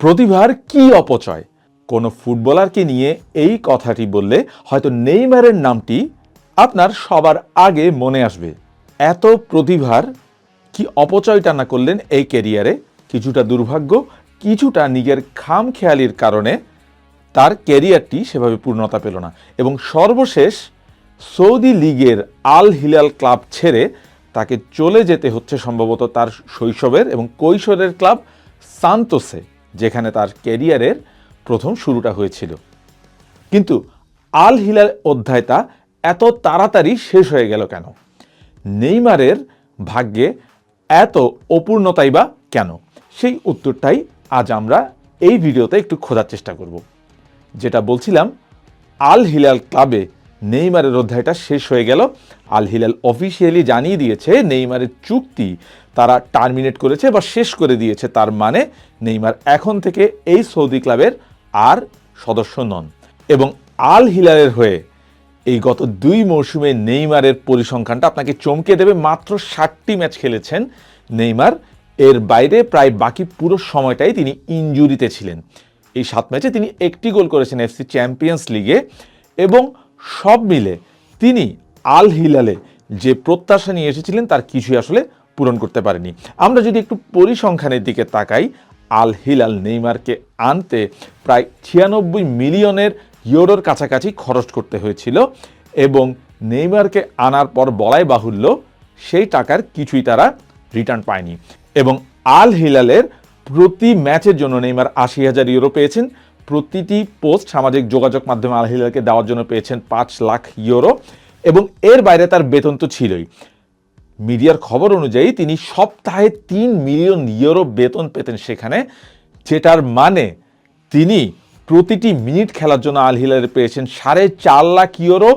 প্রতিভার কি অপচয়? কোনো ফুটবলারকে নিয়ে এই কথাটি বললে হয়তো নেইমারের নামটি আপনার সবার আগে মনে আসবে। এত প্রতিভার কি অপচয়টা না করলেন এই কেরিয়ারে কিছুটা দুর্ভাগ্য, কিছুটা নিজের খাম খেয়ালির কারণে তার কেরিয়ারটি সেভাবে পূর্ণতা পেল না এবং সর্বশেষ সৌদি লিগের আল হিলাল ক্লাব ছেড়ে তাকে চলে যেতে হচ্ছে সম্ভবত তার শৈশবের এবং কৈশোরের ক্লাব সান্তোসে। যেখানে তার ক্যারিয়ারের প্রথম শুরুটা হয়েছিল। কিন্তু আল হিলাল অধ্যায়টা এত তাড়াতাড়ি শেষ হয়ে গেল কেন? নেইমারের ভাগ্যে এত অপূর্ণতাই বা কেন? সেই উত্তরটাই আজ আমরা এই ভিডিওতে একটু খোঁজার চেষ্টা করব। যেটা বলছিলাম, আল হিলাল ক্লাবে নেইমারের অধ্যায়টা শেষ হয়ে গেল। আল হিলাল অফিসিয়ালি জানিয়ে দিয়েছে, নেইমারের চুক্তি তারা টার্মিনেট করেছে বা শেষ করে দিয়েছে, তার মানে নেইমার এখন থেকে এই সৌদি ক্লাবের আর সদস্য নন। এবং আল হিলালের হয়ে এই গত দুই মৌসুমে নেইমারের পরিসংখ্যানটা আপনাকে চমকে দেবে, মাত্র ষাটটি ম্যাচ খেলেছেন নেইমার। এর বাইরে প্রায় বাকি পুরো সময়টাই তিনি ইনজুরিতে ছিলেন। এই সাত ম্যাচে তিনি একটি গোল করেছেন এফসি চ্যাম্পিয়ন্স লিগে এবং সব মিলে তিনি আল হিলালে যে প্রত্যাশা নিয়ে এসেছিলেন, তার কিছুই আসলে পূরণ করতে পারেনি। আমরা যদি একটু পরিসংখ্যানের দিকে তাকাই, আল হিলাল নেইমারকে আনতে প্রায় ছিয়ানব্বই মিলিয়নের ইউরোর কাছাকাছি খরচ করতে হয়েছিল এবং নেইমারকে আনার পর বলাই বাহুল্য সেই টাকার কিছুই তারা রিটার্ন পায়নি। এবং আল হিলালের প্রতি ম্যাচের জন্য নেইমার আশি হাজার ইউরো পেয়েছেন। প্রতিটি পোস্ট সামাজিক যোগাযোগ মাধ্যমে আল হিলালকে দেওয়ার জন্য পেয়েছেন পাঁচ লাখ ইউরো এবং এর বাইরে তার বেতন তো ছিলই। মিডিয়ার খবর অনুযায়ী তিনি সপ্তাহে তিন মিলিয়ন ইউরো বেতন পেতেন সেখানে, যেটার মানে তিনি প্রতিটি মিনিট খেলার জন্য আল হিলালে পেয়েছেন সাড়ে চার লাখ ইউরো,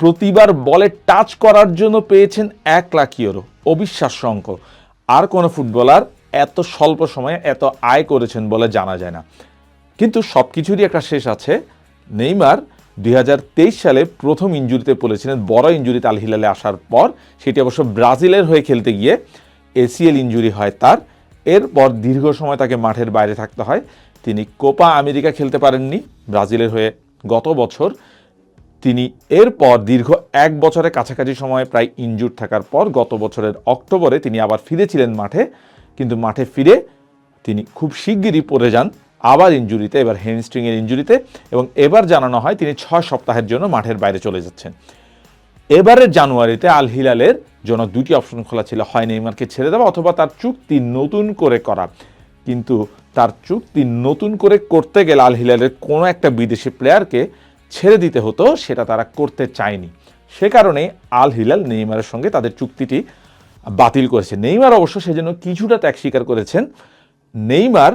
প্রতিবার বলে টাচ করার জন্য পেয়েছেন এক লাখ ইউরো। অবিশ্বাস্য অঙ্ক। আর কোনো ফুটবলার এত স্বল্প সময়ে এত আয় করেছেন বলে জানা যায় না। কিন্তু সব কিছুরই একটা শেষ আছে। নেইমার দুই হাজার তেইশ সালে প্রথম ইঞ্জুরিতে পড়েছিলেন, বড় ইঞ্জুরিতে আল হিলালে আসার পর। সেটি অবশ্য ব্রাজিলের হয়ে খেলতে গিয়ে এসিএল ইঞ্জুরি হয় তার। এরপর দীর্ঘ সময় তাকে মাঠের বাইরে থাকতে হয়। তিনি কোপা আমেরিকা খেলতে পারেননি, ব্রাজিলের হয়ে গত বছর। তিনি এরপর দীর্ঘ এক বছরের কাছাকাছি সময় প্রায় ইনজুর থাকার পর গত বছরের অক্টোবরে তিনি আবার ফিরেছিলেন মাঠে। কিন্তু মাঠে ফিরে তিনি খুব শিগগিরই পড়ে যান আবার ইঞ্জুরিতে এবার হ্যামস্ট্রিংয়ের ইঞ্জুরিতে এবং এবার জানানো হয় তিনি ছয় সপ্তাহের জন্য মাঠের বাইরে চলে যাচ্ছেন। এবারের জানুয়ারিতে আল হিলালের জন্য দুটি অপশন খোলা ছিল, হয় নেইমারকে ছেড়ে দেওয়া অথবা তার চুক্তি নতুন করে করা। কিন্তু তার চুক্তি নতুন করে করতে গেলে আল হিলালের কোনো একটা বিদেশি প্লেয়ারকে ছেড়ে দিতে হতো, সেটা তারা করতে চায়নি। সে কারণে আল হিলাল নেইমারের সঙ্গে তাদের চুক্তিটি বাতিল করেছে। নেইমার অবশ্য সেজন্য কিছুটা ত্যাগ স্বীকার করেছেন। নেইমার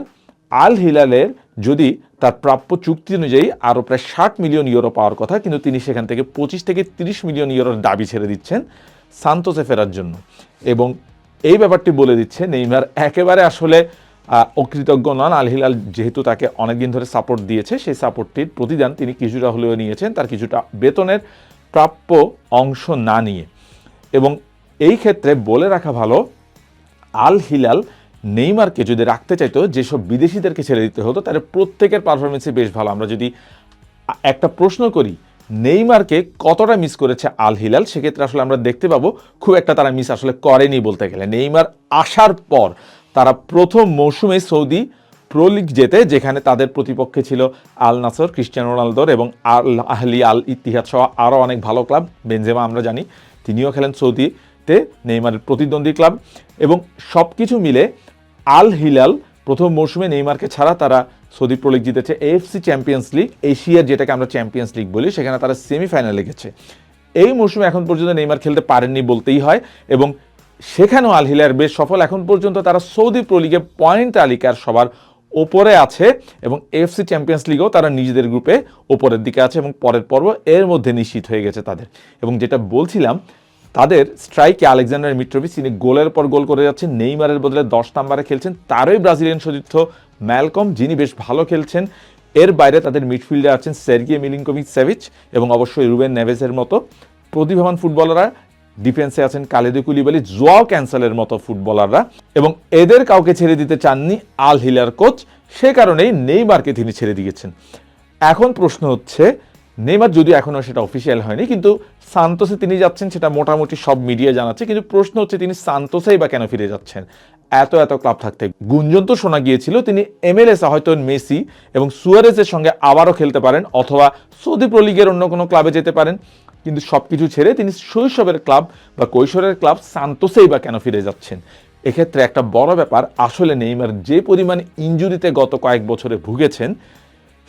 আল হিলালের যদি তার প্রাপ্য চুক্তি অনুযায়ী আরও প্রায় ষাট মিলিয়ন ইউরো পাওয়ার কথা, কিন্তু তিনি সেখান থেকে পঁচিশ থেকে তিরিশ মিলিয়ন ইউরোর দাবি ছেড়ে দিচ্ছেন সান্তোসে ফেরার জন্য। এবং এই ব্যাপারটি বলে দিচ্ছে নেইমার, একেবারে আসলে অকৃতজ্ঞ নন। আল হিলাল যেহেতু তাকে অনেকদিন ধরে সাপোর্ট দিয়েছে, সেই সাপোর্টটির প্রতিদান তিনি কিছুটা হলেও নিয়েছেন, তার কিছুটা বেতনের প্রাপ্য অংশ না নিয়ে। এবং এই ক্ষেত্রে বলে রাখা ভালো, আল হিলাল নেইমারকে যদি রাখতে চাইতো, যেসব বিদেশিদেরকে ছেড়ে দিতে হতো, তাহলে প্রত্যেকের পারফরমেন্সই বেশ ভালো। আমরা যদি একটা প্রশ্ন করি, নেইমারকে কতটা মিস করেছে আল হিলাল? সেক্ষেত্রে আসলে আমরা দেখতে পাবো, খুব একটা তারা মিস আসলে করেনি বলতে গেলে। নেইমার আসার পর তারা প্রথম মৌসুমে সৌদি প্রো যেতে যেখানে তাদের প্রতিপক্ষে ছিল আল নাসর, ক্রিস্টিয়ানো রোনালদোর এবং আল আহলি আল ইতিহাদ সহ আরও অনেক ভালো ক্লাব। বেনজেমা আমরা জানি, তিনিও খেলেন সৌদিতে, নেইমারের প্রতিদ্বন্দ্বী ক্লাব। এবং সব কিছু মিলে আল হিলাল প্রথম মৌসুমে নেইমারকে ছাড়া তারা সৌদি প্রো জিতেছে। A F C champions league এশিয়ার যেটাকে আমরা চ্যাম্পিয়ন্স লিগ বলি, সেখানে তারা সেমিফাইনালে গেছে। এই মৌসুমে এখন পর্যন্ত নেইমার খেলতে পারেননি বলতেই হয় এবং সেখানেও আল হিলার বেশ সফল। এখন পর্যন্ত তারা সৌদি প্রো লিগে পয়েন্ট তালিকার সবার ওপরে আছে এবং এফসি চ্যাম্পিয়ন্স লিগেও তারা নিজেদের গ্রুপে ওপরের দিকে আছে এবং পরের পর্ব এর মধ্যে নিশ্চিত হয়ে গেছে তাদের। এবং যেটা বলছিলাম তাদের স্ট্রাইকে আলেকজান্ডার মিট্রোভিচ, তিনি গোলের পর গোল করে যাচ্ছেন, নেইমারের বদলে দশ নাম্বারে খেলছেন, তারই ব্রাজিলিয়ান সতীর্থ ম্যালকম, যিনি বেশ ভালো খেলছেন। এর বাইরে তাদের মিডফিল্ডে আছেন সের্গিয়ে মিলিঙ্কোভিচ সেভিচ এবং অবশ্যই রুবেন নেভেজের মতো প্রতিভাবান ফুটবলাররা। ডিফেন্সে আছেন কালেদু কুলিবালি, জোয়াও ক্যান্সেলের মতো ফুটবলাররা এবং এদের কাউকে ছেড়ে দিতে চাননি আল হিলার কোচ, সে কারণেই নেইমারকে তিনি ছেড়ে দিয়েছেন। এখন প্রশ্ন হচ্ছে নেইমার যদিও এখনও সেটা অফিসিয়াল হয়নি, কিন্তু সান্তোসে তিনি যাচ্ছেন, সেটা মোটামুটি সব মিডিয়া জানাচ্ছে, কিন্তু প্রশ্ন হচ্ছে তিনি সান্তোসেই বা কেন ফিরে যাচ্ছেন? এত এত ক্লাব থাকতে গুঞ্জন তো শোনা গিয়েছিল, তিনি এমএলএসে হয়তো মেসি এবং সুয়ারেসের সঙ্গে আবারও খেলতে পারেন, অথবা সৌদি প্রো অন্য কোনো ক্লাবে যেতে পারেন, কিন্তু সব কিছু ছেড়ে তিনি শৈশবের ক্লাব বা কৈশোরের ক্লাব সান্তোসেই বা কেন ফিরে যাচ্ছেন? এক্ষেত্রে একটা বড় ব্যাপার, আসলে নেইমার যে পরিমাণ ইঞ্জুরিতে গত কয়েক বছরে ভুগেছেন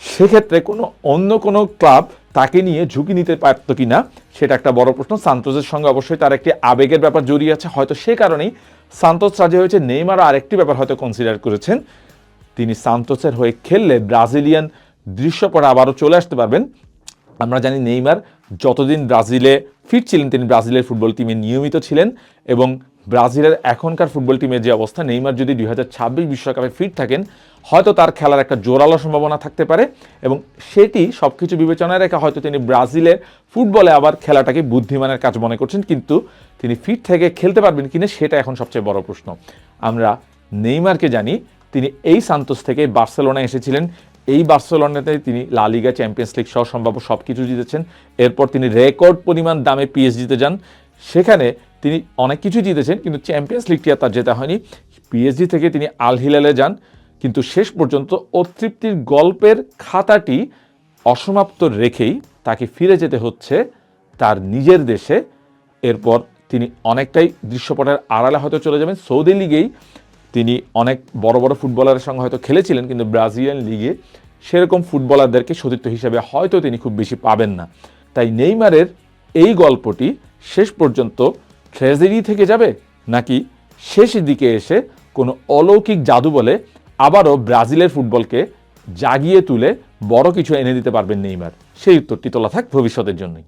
সেক্ষেত্রে কোনো অন্য কোনো ক্লাব তাকে নিয়ে ঝুঁকি নিতে পারত কি না সেটা একটা বড় প্রশ্ন। সান্তোসের সঙ্গে অবশ্যই তার একটি আবেগের ব্যাপার জড়িয়ে আছে। হয়তো সে কারণেই সান্তোস রাজি হয়েছে। নেইমারও আরেকটি ব্যাপার হয়তো কনসিডার করেছেন। তিনি সান্তোসের হয়ে খেললে ব্রাজিলিয়ান দৃশ্যপটে আবারও চলে আসতে পারবেন। আমরা জানি নেইমার যতদিন ব্রাজিলে ফিট ছিলেন তিনি ব্রাজিলের ফুটবল টিমে নিয়মিত ছিলেন এবং ব্রাজিলের এখনকার ফুটবল টিমের যে অবস্থা, নেইমার যদি দুই হাজার ছাব্বিশ বিশ্বকাপে ফিট থাকেন, হয়তো তার খেলার একটা জোরালো সম্ভাবনা থাকতে পারে এবং সেটি সব কিছু বিবেচনায় রেখে হয়তো তিনি ব্রাজিলের ফুটবলে আবার খেলাটাকে বুদ্ধিমানের কাজ মনে করছেন, কিন্তু তিনি ফিট থেকে খেলতে পারবেন কিনা সেটা এখন সবচেয়ে বড় প্রশ্ন। আমরা নেইমারকে জানি, তিনি এই সান্তোস থেকে বার্সেলোনায় এসেছিলেন। এই বার্সেলোনাতে তিনি লালিগা চ্যাম্পিয়ন্স লিগ সহ সম্ভাব্য সব কিছু জিতেছেন। এরপর তিনি রেকর্ড পরিমাণ দামে পিএসজিতে যান। সেখানে তিনি অনেক কিছু জিতেছেন, কিন্তু চ্যাম্পিয়ন্স লিগটি আর তার জেতা হয়নি। পিএসজি থেকে তিনি আল হিলালে যান, কিন্তু শেষ পর্যন্ত অতৃপ্তির গল্পের খাতাটি অসমাপ্ত রেখেই তাকে ফিরে যেতে হচ্ছে তার নিজের দেশে। এরপর তিনি অনেকটাই দৃশ্যপটের আড়ালে হয়তো চলে যাবেন। সৌদি লিগেই তিনি অনেক বড় বড় ফুটবলারের সঙ্গে হয়তো খেলেছিলেন, কিন্তু ব্রাজিলিয়ান লিগে সেরকম ফুটবলারদেরকে সতীর্থ হিসেবে হয়তো তিনি খুব বেশি পাবেন না। তাই নেইমারের এই গল্পটি শেষ পর্যন্ত ট্রেজেডি থেকে যাবে নাকি শেষ দিকে এসে কোনো অলৌকিক জাদু বলে আবারও ব্রাজিলের ফুটবলকে জাগিয়ে তুলে বড় কিছু এনে দিতে পারবেন নেইমার? সেই উত্তরটি তোলা থাক ভবিষ্যতের জন্যই।